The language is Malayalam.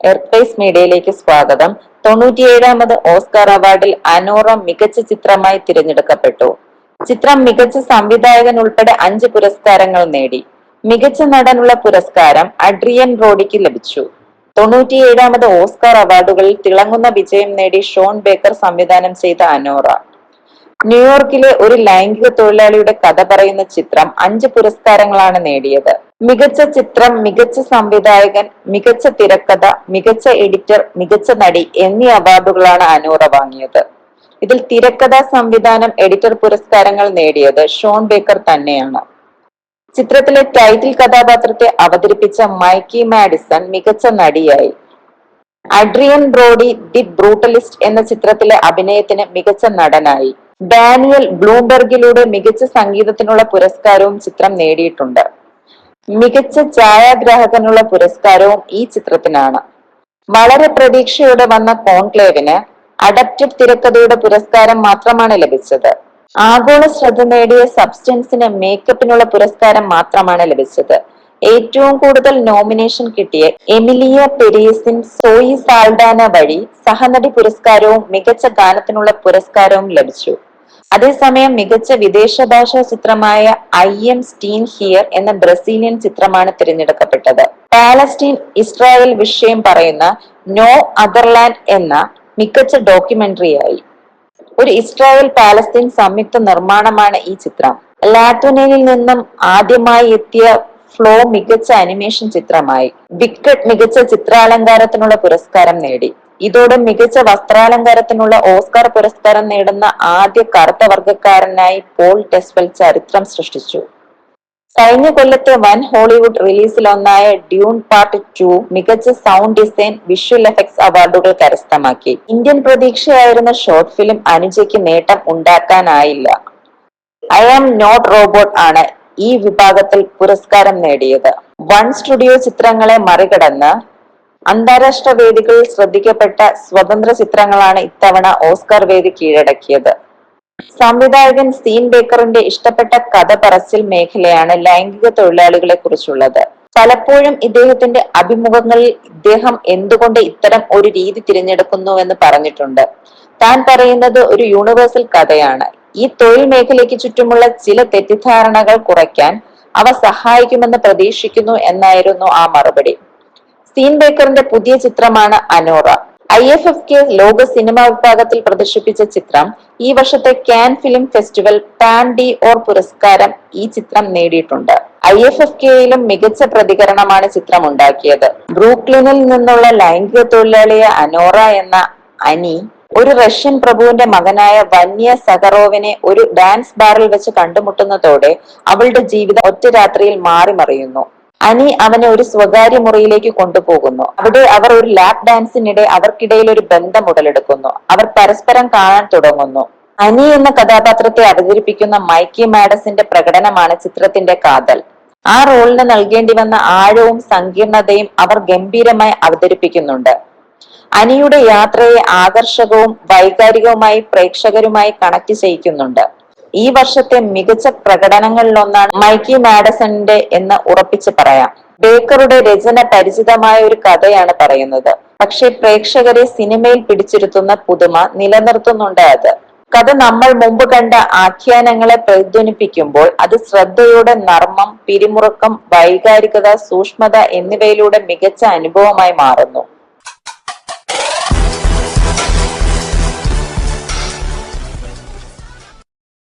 എയർസ്പേസ് മീഡിയയിലേക്ക് സ്വാഗതം. തൊണ്ണൂറ്റിയേഴാമത് ഓസ്കാർ അവാർഡിൽ അനോറ മികച്ച ചിത്രമായി തിരഞ്ഞെടുക്കപ്പെട്ടു. ചിത്രം മികച്ച സംവിധായകൻ ഉൾപ്പെടെ അഞ്ച് പുരസ്കാരങ്ങൾ നേടി. മികച്ച നടനുള്ള പുരസ്കാരം അഡ്രിയൻ റോഡിക്ക് ലഭിച്ചു. തൊണ്ണൂറ്റിയേഴാമത് ഓസ്കാർ അവാർഡുകളിൽ തിളങ്ങുന്ന വിജയം നേടി ഷോൺ ബേക്കർ സംവിധാനം ചെയ്ത അനോറ. ന്യൂയോർക്കിലെ ഒരു ലൈംഗിക തൊഴിലാളിയുടെ കഥ പറയുന്ന ചിത്രം അഞ്ച് പുരസ്കാരങ്ങളാണ് നേടിയത്. മികച്ച ചിത്രം മികച്ച സംവിധായകൻ മികച്ച തിരക്കഥ മികച്ച എഡിറ്റർ മികച്ച നടി എന്നീ അവാർഡുകളാണ് അനൂറ വാങ്ങിയത്. ഇതിൽ തിരക്കഥ സംവിധാനം എഡിറ്റർ പുരസ്കാരങ്ങൾ നേടിയത് ഷോൺ ബേക്കർ തന്നെയാണ്. ചിത്രത്തിലെ ടൈറ്റിൽ കഥാപാത്രത്തെ അവതരിപ്പിച്ച മൈക്കി മാഡിസൺ മികച്ച നടിയായി. അഡ്രിയൻ ബ്രോഡി ദി ബ്രൂട്ടലിസ്റ്റ് എന്ന ചിത്രത്തിലെ അഭിനയത്തിന് മികച്ച നടനായി. ഡാനിയൽ ബ്ലൂംബെർഗിലൂടെ മികച്ച സംഗീതത്തിനുള്ള പുരസ്കാരവും ചിത്രം നേടിയിട്ടുണ്ട്. മികച്ച ഛായാഗ്രാഹകനുള്ള പുരസ്കാരവും ഈ ചിത്രത്തിനാണ്. വളരെ പ്രതീക്ഷയോടെ വന്ന കോൺക്ലേവിന് അഡപ്റ്റഡ് തിരക്കഥയുടെ പുരസ്കാരം മാത്രമാണ് ലഭിച്ചത്. ആഗോള ശ്രദ്ധ നേടിയ സബ്സ്റ്റൻസിന് മേക്കപ്പിനുള്ള പുരസ്കാരം മാത്രമാണ് ലഭിച്ചത്. ഏറ്റവും കൂടുതൽ നോമിനേഷൻ കിട്ടിയ എമിലിയ പെരീസിൻ സോയി സാൽഡാന വഴി സഹനടി പുരസ്കാരവും മികച്ച ഗാനത്തിനുള്ള പുരസ്കാരവും ലഭിച്ചു. അതേസമയം മികച്ച വിദേശ ഭാഷാ ചിത്രമായ ഐ എം സ്റ്റീൻ ഹിയർ എന്ന ബ്രസീലിയൻ ചിത്രമാണ് തിരഞ്ഞെടുക്കപ്പെട്ടത്. പാലസ്റ്റീൻ ഇസ്രായേൽ വിഷയം പറയുന്ന നോ അതർലാൻഡ് എന്ന മികച്ച ഡോക്യുമെന്ററിയായി. ഒരു ഇസ്രായേൽ പാലസ്തീൻ സംയുക്ത നിർമ്മാണമാണ് ഈ ചിത്രം. ലാറ്റിനയിൽ നിന്നും ആദ്യമായി എത്തിയ ഫ്ലോ മികച്ച അനിമേഷൻ ചിത്രമായി. വിക്കറ്റ് മികച്ച ചിത്രാലങ്കാരത്തിനുള്ള പുരസ്കാരം നേടി. ഇതോടെ മികച്ച വസ്ത്രാലങ്കാരത്തിനുള്ള ഓസ്കാർ പുരസ്കാരം നേടുന്ന ആദ്യ കറുത്ത വർഗക്കാരനായി പോൾ ടെസ്വൽ ചരിത്രം സൃഷ്ടിച്ചു. കഴിഞ്ഞ കൊല്ലത്തെ വൻ ഹോളിവുഡ് റിലീസിലൊന്നായ ഡ്യൂൺ പാർട്ട് ടു മികച്ച സൗണ്ട് ഡിസൈൻ വിഷ്വൽ എഫക്ട്സ് അവാർഡുകൾ കരസ്ഥമാക്കി. ഇന്ത്യൻ പ്രതീക്ഷയായിരുന്ന ഷോർട്ട് ഫിലിം അനുജയ്ക്ക് നേട്ടം ഉണ്ടാക്കാനായില്ല. ഐ ആം നോട്ട് റോബോട്ട് ആണ് ഈ വിഭാഗത്തിൽ പുരസ്കാരം നേടിയത്. വൺ സ്റ്റുഡിയോ ചിത്രങ്ങളെ മറികടന്ന് അന്താരാഷ്ട്ര വേദികളിൽ ശ്രദ്ധിക്കപ്പെട്ട സ്വതന്ത്ര ചിത്രങ്ങളാണ് ഇത്തവണ ഓസ്കാർ വേദി കീഴടക്കിയത്. സംവിധായകൻ സീൻ ബേക്കറിന്റെ ഇഷ്ടപ്പെട്ട കഥ പറച്ചിൽ മേഖലയാണ് ലൈംഗിക തൊഴിലാളികളെ കുറിച്ചുള്ളത്. പലപ്പോഴും ഇദ്ദേഹത്തിന്റെ അഭിമുഖങ്ങളിൽ ഇദ്ദേഹം എന്തുകൊണ്ട് ഇത്തരം ഒരു രീതി തിരഞ്ഞെടുക്കുന്നുവെന്ന് പറഞ്ഞിട്ടുണ്ട്. താൻ പറയുന്നത് ഒരു യൂണിവേഴ്സൽ കഥയാണ്. ഈ തൊഴിൽ മേഖലയ്ക്ക് ചുറ്റുമുള്ള ചില തെറ്റിദ്ധാരണകൾ കുറയ്ക്കാൻ അവ സഹായിക്കുമെന്ന് പ്രതീക്ഷിക്കുന്നു എന്നായിരുന്നു ആ മറുപടി. സീൻ ബേക്കറിന്റെ പുതിയ ചിത്രമാണ് Anora. I F F K ലോക സിനിമാ വിഭാഗത്തിൽ പ്രദർശിപ്പിച്ച ചിത്രം ഈ വർഷത്തെ Cannes film festival Palme d'Or പുരസ്കാരം ഈ ചിത്രം നേടിയിട്ടുണ്ട്. ഐ എഫ് എഫ് കെയിലും മികച്ച പ്രതികരണമാണ് ചിത്രം ഉണ്ടാക്കിയത് ബ്രൂക്ലിനിൽ നിന്നുള്ള ലൈംഗിക തൊഴിലാളിയ അനോറ എന്ന അനി ഒരു റഷ്യൻ പ്രഭുവിന്റെ മകനായ വന്യ സഹറോവിനെ ഒരു ഡാൻസ് ബാറിൽ വെച്ച് കണ്ടുമുട്ടുന്നതോടെ അവളുടെ ജീവിതം ഒറ്റ രാത്രിയിൽ മാറി മറിയുന്നു അനി അവനെ ഒരു സ്വകാര്യ മുറിയിലേക്ക് കൊണ്ടുപോകുന്നു. അവിടെ അവർ ഒരു ലാപ് ഡാൻസിനിടെ അവർക്കിടയിൽ ഒരു ബന്ധം ഉടലെടുക്കുന്നു. അവർ പരസ്പരം കാണാൻ തുടങ്ങുന്നു. അനി എന്ന കഥാപാത്രത്തെ അവതരിപ്പിക്കുന്ന മൈക്കി മാഡസിന്റെ പ്രകടനമാണ് ചിത്രത്തിന്റെ കാതൽ. ആ റോളിന് നൽകേണ്ടി വന്ന ആഴവും സങ്കീർണതയും അവർ ഗംഭീരമായി അവതരിപ്പിക്കുന്നുണ്ട്. അനിയുടെ യാത്രയെ ആകർഷകവും വൈകാരികവുമായി പ്രേക്ഷകരുമായി കണക്ട് ചെയ്യിക്കുന്നുണ്ട്. ഈ വർഷത്തെ മികച്ച പ്രകടനങ്ങളിലൊന്നാണ് മൈക്കി മാഡസന്റെ എന്ന് ഉറപ്പിച്ച് പറയാം. ബേക്കറുടെ രചന പരിചിതമായ ഒരു കഥയാണ് പറയുന്നത്. പക്ഷേ പ്രേക്ഷകരെ സിനിമയിൽ പിടിച്ചിരുത്തുന്ന പുതുമ നിലനിർത്തുന്നുണ്ട് അത്. കഥ നമ്മൾ മുമ്പ് കണ്ട ആഖ്യാനങ്ങളെ പ്രതിധ്വനിപ്പിക്കുമ്പോൾ അത് ശ്രദ്ധയുടെ നർമ്മം പിരിമുറുക്കം വൈകാരികത സൂക്ഷ്മത എന്നിവയിലൂടെ മികച്ച അനുഭവമായി മാറുന്നു.